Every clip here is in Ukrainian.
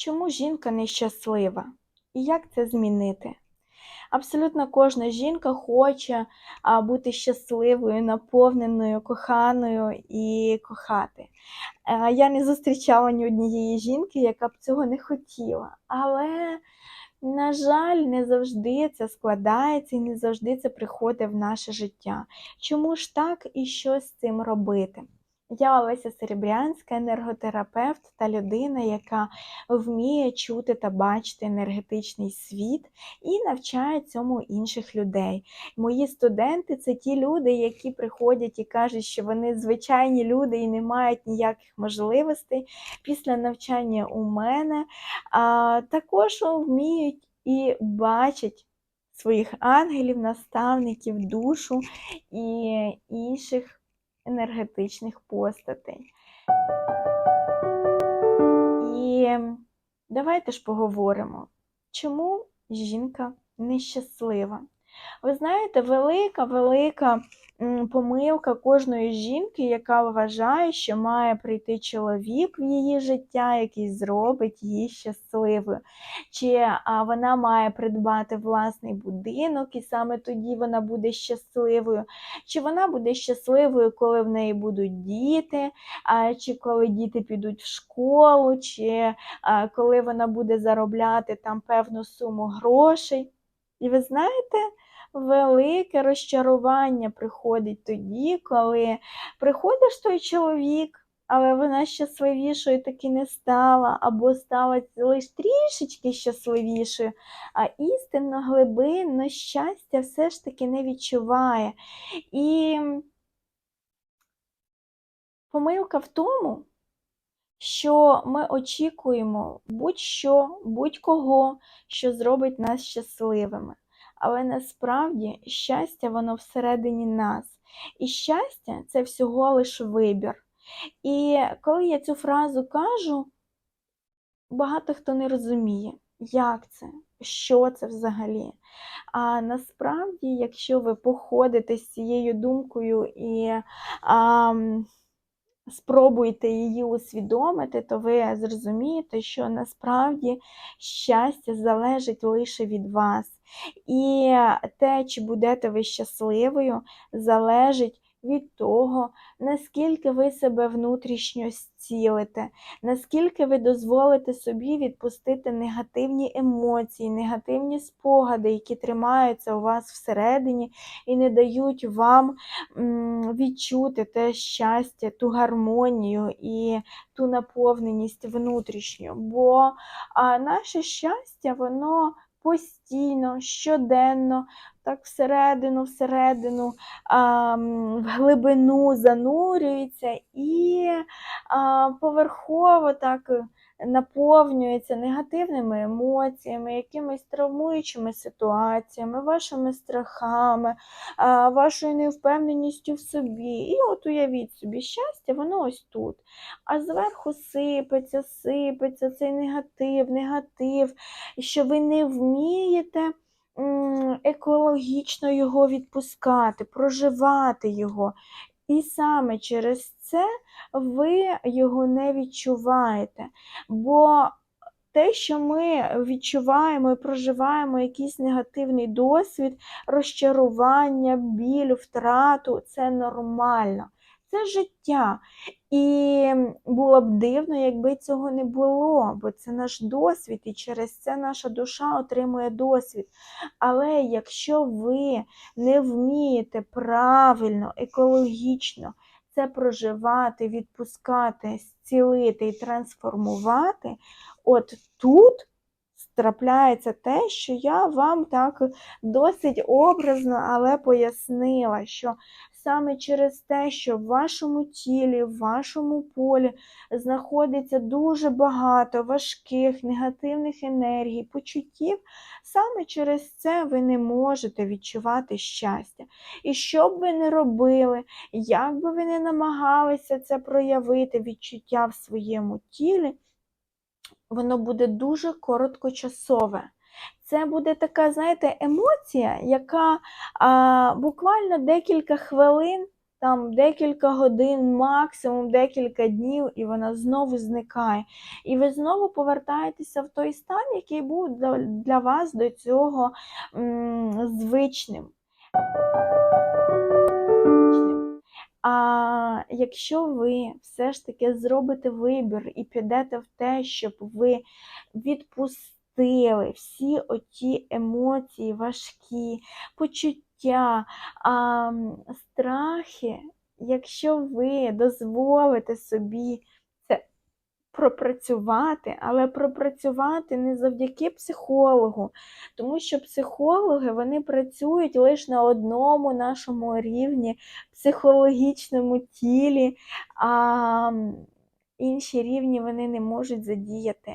Чому жінка нещаслива? І як це змінити? Абсолютно кожна жінка хоче бути щасливою, наповненою, коханою і кохати. Е, Я не зустрічала ні однієї жінки, яка б цього не хотіла. Але, на жаль, не завжди це складається і не завжди це приходить в наше життя. Чому ж так і що з цим робити? Я Олеся Серебрянська, енерготерапевт та людина, яка вміє чути та бачити енергетичний світ і навчає цьому інших людей. Мої студенти це ті люди, які приходять і кажуть, що вони звичайні люди і не мають ніяких можливостей після навчання у мене. А, також вміють і бачать своїх ангелів, наставників, душу і інших енергетичних постатей. І давайте ж поговоримо, чому жінка нещаслива. Ви знаєте, велика, велика помилка кожної жінки, яка вважає, що має прийти чоловік в її життя, який зробить її щасливою. Чи вона має придбати власний будинок, і саме тоді вона буде щасливою. Чи вона буде щасливою, коли в неї будуть діти, чи коли діти підуть в школу, чи коли вона буде заробляти там певну суму грошей. І ви знаєте, велике розчарування приходить тоді, коли приходиш той чоловік, але вона щасливішою таки не стала, або стала лише трішечки щасливішою, а істинно глибинно щастя все ж таки не відчуває. І помилка в тому, що ми очікуємо будь-що, будь-кого, що зробить нас щасливими. Але насправді щастя воно всередині нас. І щастя це всього лиш вибір. І коли я цю фразу кажу, багато хто не розуміє, як це, що це взагалі. А насправді, якщо ви походите з цією думкою і а, спробуєте її усвідомити, то ви зрозумієте, що насправді щастя залежить лише від вас. І те, чи будете ви щасливою, залежить від того, наскільки ви себе внутрішньо зцілите, наскільки ви дозволите собі відпустити негативні емоції, негативні спогади, які тримаються у вас всередині і не дають вам відчути те щастя, ту гармонію і ту наповненість внутрішню. Бо наше щастя, воно постійно, щоденно, так всередину, всередину, а, в глибину занурюється і а, поверхово так наповнюється негативними емоціями, якимись травмуючими ситуаціями, вашими страхами, а, вашою невпевненістю в собі. І от уявіть собі, щастя, воно ось тут. А зверху сипеться, сипеться цей негатив, негатив, що ви не вмієте екологічно його відпускати, проживати його. І саме через це ви його не відчуваєте. Бо те, що ми відчуваємо і проживаємо якийсь негативний досвід, розчарування, біль, втрату це нормально. Це життя. І було б дивно, якби цього не було, бо це наш досвід, і через це наша душа отримує досвід. Але якщо ви не вмієте правильно, екологічно це проживати, відпускати, зцілити і трансформувати, от тут трапляється те, що я вам так досить образно, але пояснила, що саме через те, що в вашому тілі, в вашому полі знаходиться дуже багато важких негативних енергій, почуттів, саме через це ви не можете відчувати щастя. І що б ви не робили, як би ви не намагалися це проявити, відчуття в своєму тілі, воно буде дуже короткочасове. Це буде така, знаєте, емоція, яка а, буквально декілька хвилин там декілька годин, максимум декілька днів, і вона знову зникає. І ви знову повертаєтеся в той стан, який був для, вас до цього м, звичним. А якщо ви все ж таки зробите вибір і підете в те, щоб ви відпустили всі оті емоції важкі, почуття, а, страхи, якщо ви дозволите собі пропрацювати, але пропрацювати не завдяки психологу, тому що психологи вони працюють лише на одному нашому рівні психологічному тілі, а інші рівні вони не можуть задіяти.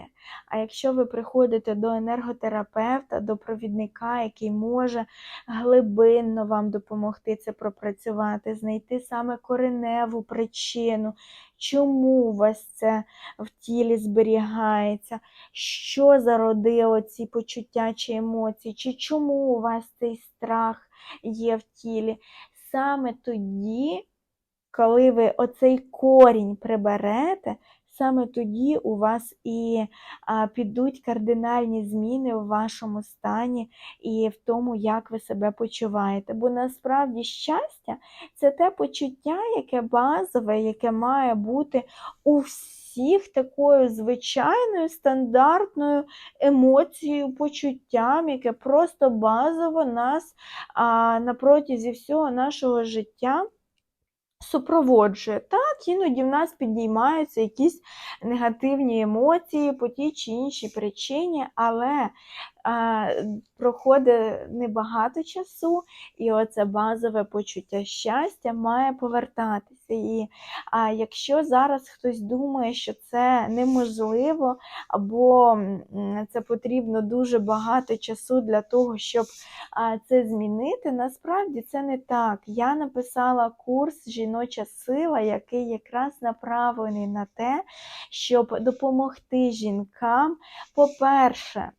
А якщо ви приходите до енерготерапевта, до провідника, який може глибинно вам допомогти це пропрацювати, знайти саме кореневу причину, чому у вас це в тілі зберігається, що зародило ці почуття чи емоції, чи чому у вас цей страх є в тілі, саме тоді, коли ви оцей корінь приберете, саме тоді у вас і підуть кардинальні зміни в вашому стані і в тому, як ви себе почуваєте. Бо насправді щастя це те почуття, яке базове, яке має бути у всіх такою звичайною стандартною емоцією, почуттям, яке просто базово нас а, на протязі всього нашого життя супроводжує. Так, іноді в нас підіймаються якісь негативні емоції по тій чи іншій причині, але проходить небагато часу, і оце базове почуття щастя має повертатися. І а, якщо зараз хтось думає, що це неможливо, або це потрібно дуже багато часу для того, щоб це змінити, насправді це не так. Я написала курс Жіноча сила, який якраз направлений на те, щоб допомогти жінкам, по-перше,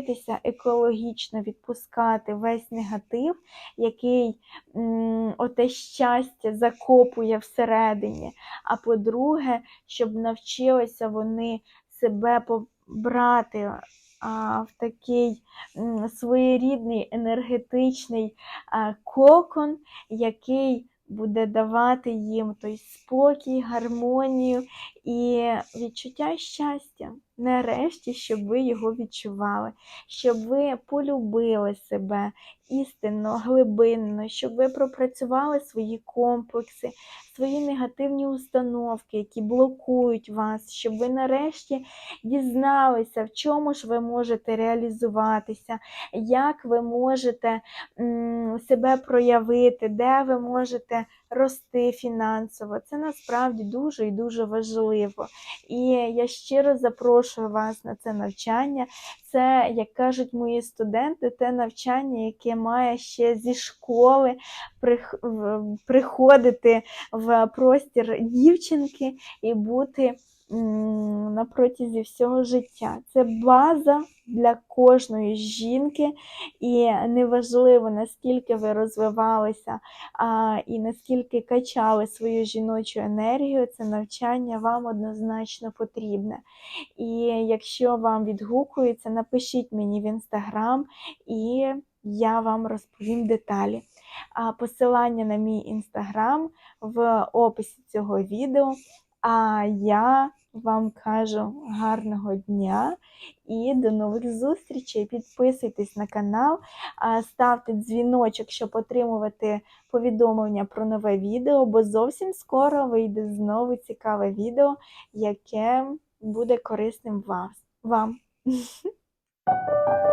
навчитися екологічно відпускати весь негатив, який м, оте щастя закопує всередині. А по-друге, щоб навчилися вони себе побрати а, в такий м, своєрідний енергетичний а, кокон, який буде давати їм той спокій, гармонію і відчуття щастя. Нарешті, щоб ви його відчували, щоб ви полюбили себе істинно, глибинно, щоб ви пропрацювали свої комплекси, свої негативні установки, які блокують вас, щоб ви нарешті дізналися, в чому ж ви можете реалізуватися, як ви можете себе проявити, де ви можете рости фінансово. Це насправді дуже і дуже важливо. І я щиро запрошую вас на це навчання. Це, як кажуть мої студенти, те навчання, яке має ще зі школи приходити в простір дівчинки і бути на протязі всього життя. Це база для кожної жінки, і неважливо, наскільки ви розвивалися а, і наскільки качали свою жіночу енергію, це навчання вам однозначно потрібне. І якщо вам відгукується, напишіть мені в інстаграм, і я вам розповім деталі. Посилання на мій інстаграм в описі цього відео. А я вам кажу гарного дня і до нових зустрічей. Підписуйтесь на канал, ставте дзвіночок, щоб отримувати повідомлення про нове відео, бо зовсім скоро вийде знову цікаве відео, яке буде корисним вас, you